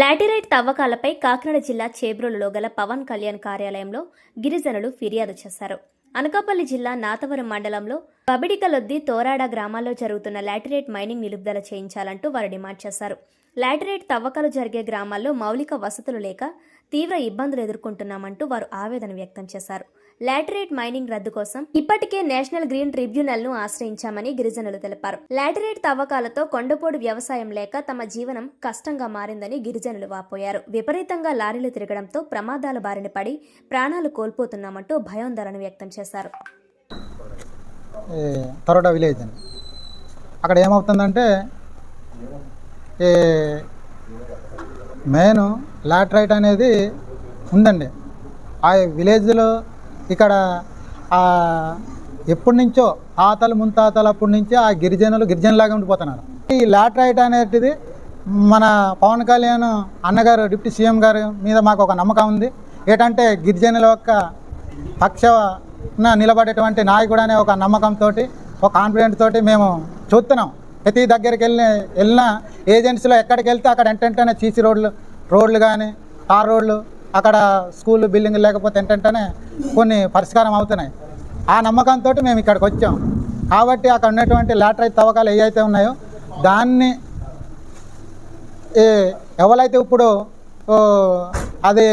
లాటిరైట్ తవ్వకాలపై కాకినాడ జిల్లా చేబ్రోలులో గల పవన్ కళ్యాణ్ కార్యాలయంలో గిరిజనులు ఫిర్యాదు చేశారు. అనకాపల్లి జిల్లా నాతవరం మండలంలో బబిడికలొద్ది తోరాడ గ్రామాల్లో జరుగుతున్న లాటిరైట్ మైనింగ్ నిలుపుదల చేయించాలంటూ వారు డిమాండ్ చేశారు. లాటిరైట్ తవ్వకాలు జరిగే గ్రామాల్లో మౌలిక వసతులు లేక తీవ్ర ఇబ్బందులు ఎదుర్కొంటున్నామంటూ వారు ఆవేదన వ్యక్తం చేశారు. లాటరైట్ మైనింగ్ రద్దు కోసం ఇప్పటికే నేషనల్ గ్రీన్ ట్రిబ్యునల్ను ఆశ్రయించామని గిరిజనులు తెలిపారు. లాటరైట్ తవ్వకాలతో కొండపోడు వ్యవసాయం లేక తమ జీవనం కష్టంగా మారిందని గిరిజనులు వాపోయారు. విపరీతంగా లారీలు తిరగడంతో ప్రమాదాల బారిన పడి ప్రాణాలు కోల్పోతున్నామంటూ భయోందరణ వ్యక్తం చేశారు. తరోడా విలేజ్ అని అక్కడ ఏమవుతుందంటే మెయిన్ లాటరైట్ అనేది ఉందండి. ఆ విలేజ్లో ఇక్కడ ఎప్పటి నుంచో ఆతలు ముంతాతలు అప్పటి నుంచి ఆ గిరిజనులు గిరిజనులాగా ఉండిపోతున్నారు. ఈ లాట్రైట్ అనేది మన పవన్ కళ్యాణ్ అన్నగారు డిప్యూటీ సీఎం గారి మీద మాకు ఒక నమ్మకం ఉంది. ఏంటంటే గిరిజనుల యొక్క పక్షన నిలబడేటువంటి నాయకుడు అనే ఒక నమ్మకంతో ఒక కాన్ఫిడెంట్ తోటి మేము చూస్తున్నాం. ప్రతి దగ్గరికి వెళ్ళి వెళ్ళిన ఏజెన్సీలో ఎక్కడికి వెళ్తే అక్కడ ఎంటెంటనే సీసీ రోడ్లు రోడ్లు కానీ తార్ రోడ్లు అక్కడ స్కూల్ బిల్డింగ్ లేకపోతే ఏంటంటేనే కొన్ని పరిష్కారం అవుతున్నాయి. ఆ నమ్మకంతో మేము ఇక్కడికి వచ్చాం. కాబట్టి అక్కడ ఉన్నటువంటి లాటరీ తవ్వకాలు ఏవైతే ఉన్నాయో దాన్ని ఏ ఎవరైతే ఇప్పుడు అది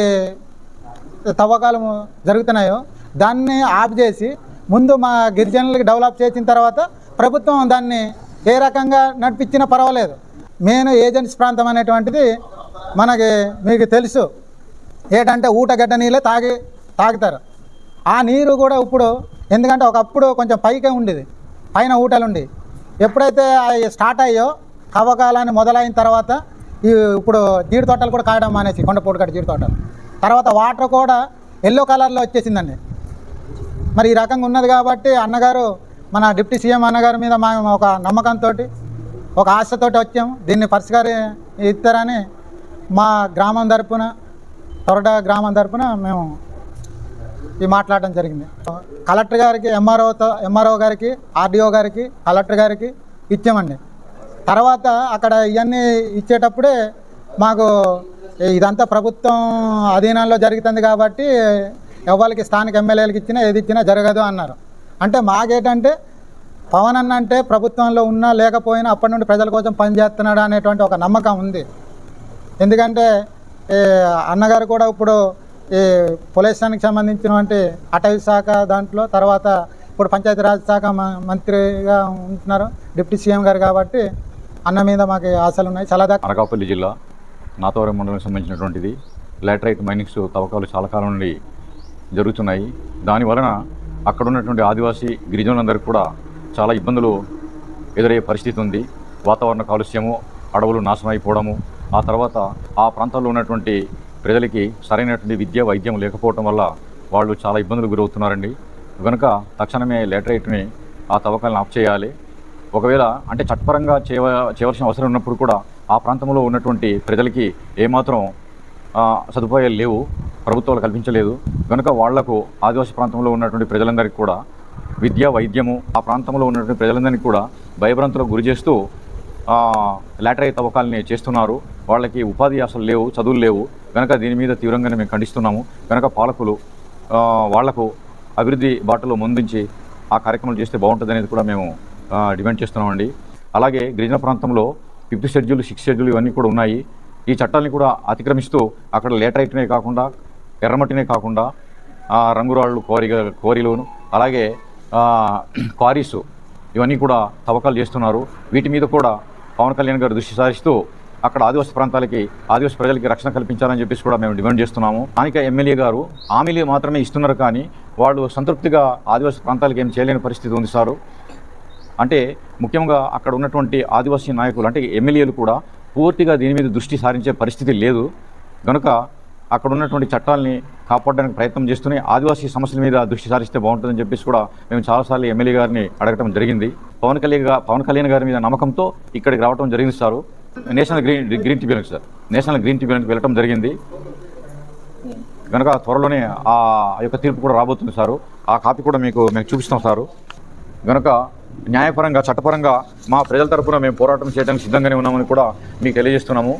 తవ్వకాలు జరుగుతున్నాయో దాన్ని ఆఫ్ చేసి ముందు మా గిరిజనులకి డెవలప్ చేసిన తర్వాత ప్రభుత్వం దాన్ని ఏ రకంగా నడిపించినా పర్వాలేదు. నేను ఏజెన్సీ ప్రాంతం అనేటువంటిది మనకి మీకు తెలుసు. ఏటంటే ఊటగడ్డ నీళ్ళే తాగి తాగుతారు. ఆ నీరు కూడా ఇప్పుడు ఎందుకంటే ఒకప్పుడు కొంచెం పైకే ఉండేది పైన ఊటలు ఉండి ఎప్పుడైతే అవి స్టార్ట్ అయ్యో తవ్వకాలని మొదలైన తర్వాత ఈ ఇప్పుడు జీడి తోటలు కూడా కాయడం మానేసి కొండపూడి కట్ట జీడి తోటలు తర్వాత వాటర్ కూడా ఎల్లో కలర్లో వచ్చేసిందండి. మరి ఈ రకంగా ఉన్నది కాబట్టి అన్నగారు మన డిప్యూటీ సీఎం అన్నగారి మీద మేము ఒక నమ్మకంతో ఒక ఆశతోటి వచ్చాము. దీన్ని పరిష్కారం ఇస్తారని మా గ్రామం తరపున తొరట గ్రామం తరఫున మేము ఈ మాట్లాడడం జరిగింది. కలెక్టర్ గారికి ఎంఆర్ఓతో ఎంఆర్ఓ గారికి ఆర్డీఓ గారికి కలెక్టర్ గారికి ఇచ్చామండి. తర్వాత అక్కడ ఇవన్నీ ఇచ్చేటప్పుడే మాకు ఇదంతా ప్రభుత్వం అధీనంలో జరుగుతుంది కాబట్టి ఎవరికి స్థానిక ఎమ్మెల్యేలకు ఇచ్చినా ఏది ఇచ్చినా జరగదు అన్నారు. అంటే మాకేటంటే పవన్ అన్న అంటే ప్రభుత్వంలో ఉన్నా లేకపోయినా అప్పటి నుండి ప్రజల కోసం పనిచేస్తున్నాడు అనేటువంటి ఒక నమ్మకం ఉంది. ఎందుకంటే అన్నగారు కూడా ఇప్పుడు ఈ పొల్యూషన్కి సంబంధించినటువంటి అటవీ శాఖ దాంట్లో తర్వాత ఇప్పుడు పంచాయతీరాజ్ శాఖ మ- మంత్రిగా ఉంటున్నారు డిప్యూటీ సీఎం గారు కాబట్టి అన్న మీద మాకు ఆశలు ఉన్నాయి. చాలా దాకా అనకాపల్లి జిల్లా నాతవరం మండలం సంబంధించినటువంటిది. లాటరైట్ మైనింగ్స్ తవ్వకాలు చాలా కాలం నుండి జరుగుతున్నాయి. దాని వలన అక్కడ ఉన్నటువంటి ఆదివాసీ గిరిజనులందరికీ కూడా చాలా ఇబ్బందులు ఎదురయ్యే పరిస్థితి ఉంది. వాతావరణ కాలుష్యము అడవులు నాశనం అయిపోవడము ఆ తర్వాత ఆ ప్రాంతాల్లో ఉన్నటువంటి ప్రజలకి సరైనటువంటి విద్య వైద్యం లేకపోవటం వల్ల వాళ్ళు చాలా ఇబ్బందులు గురవుతున్నారండి. కనుక తక్షణమే లాటరైట్ని ఆ తవ్వకాలను ఆఫ్ చేయాలి. ఒకవేళ అంటే చట్టపరంగా చేయ చేయవలసిన అవసరం ఉన్నప్పుడు కూడా ఆ ప్రాంతంలో ఉన్నటువంటి ప్రజలకి ఏమాత్రం సదుపాయాలు లేవు ప్రభుత్వాలు కల్పించలేదు. కనుక వాళ్ళకు ఆదివాసీ ప్రాంతంలో ఉన్నటువంటి ప్రజలందరికీ కూడా విద్య వైద్యము ఆ ప్రాంతంలో ఉన్నటువంటి ప్రజలందరినీ కూడా భయభ్రాంతులకు గురి చేస్తూ లాటరీ తవ్వకాలని చేస్తున్నారు. వాళ్ళకి ఉపాధి అసలు లేవు చదువులు లేవు. కనుక దీని మీద తీవ్రంగానే మేము ఖండిస్తున్నాము. కనుక పాలకులు వాళ్ళకు అభివృద్ధి బాటలో ముందుంచి ఆ కార్యక్రమాలు చేస్తే బాగుంటుంది అనేది కూడా మేము డిమాండ్ చేస్తున్నామండి. అలాగే గిరిజన ప్రాంతంలో ఫిఫ్త్ షెడ్యూల్ సిక్స్త్ షెడ్యూల్ ఇవన్నీ కూడా ఉన్నాయి. ఈ చట్టాలని కూడా అతిక్రమిస్తూ అక్కడ లేటరైట్నే కాకుండా ఎర్రమట్టినే కాకుండా రంగురాళ్ళు కోరిగ కోరిలోను అలాగే క్వారీసు ఇవన్నీ కూడా తవ్వకాలు చేస్తున్నారు. వీటి మీద కూడా పవన్ కళ్యాణ్ గారు దృష్టి సారిస్తూ అక్కడ ఆదివాసీ ప్రాంతాలకి ఆదివాసీ ప్రజలకి రక్షణ కల్పించాలని చెప్పేసి కూడా మేము డిమాండ్ చేస్తున్నాము. స్థానిక ఎమ్మెల్యే గారు హామీలు మాత్రమే ఇస్తున్నారు కానీ వాళ్ళు సంతృప్తిగా ఆదివాసీ ప్రాంతాలకి ఏం చేయలేని పరిస్థితి ఉంది సారు. అంటే ముఖ్యంగా అక్కడ ఉన్నటువంటి ఆదివాసీ నాయకులు అంటే ఎమ్మెల్యేలు కూడా పూర్తిగా దీని మీద దృష్టి సారించే పరిస్థితి లేదు. కనుక అక్కడ ఉన్నటువంటి చట్టాలని కాపాడడానికి ప్రయత్నం చేస్తూనే ఆదివాసీ సమస్యల మీద దృష్టి సారిస్తే బాగుంటుందని చెప్పేసి కూడా మేము చాలాసార్లు ఎమ్మెల్యే గారిని అడగటం జరిగింది. పవన్ కళ్యాణ్ పవన్ కళ్యాణ్ గారి మీద నమ్మకంతో ఇక్కడికి రావడం జరిగింది sir. National green green tribunal sir. National green ట్రిబ్యునల్కి వెళ్ళటం జరిగింది. కనుక త్వరలోనే ఆ యొక్క తీర్పు కూడా రాబోతుంది సారు. ఆ కాపీ కూడా మీకు మేము చూపిస్తాం సారు. కనుక న్యాయపరంగా చట్టపరంగా మా ప్రజల తరఫున మేము పోరాటం చేయడానికి సిద్ధంగానే ఉన్నామని కూడా మీకు తెలియజేస్తున్నాము.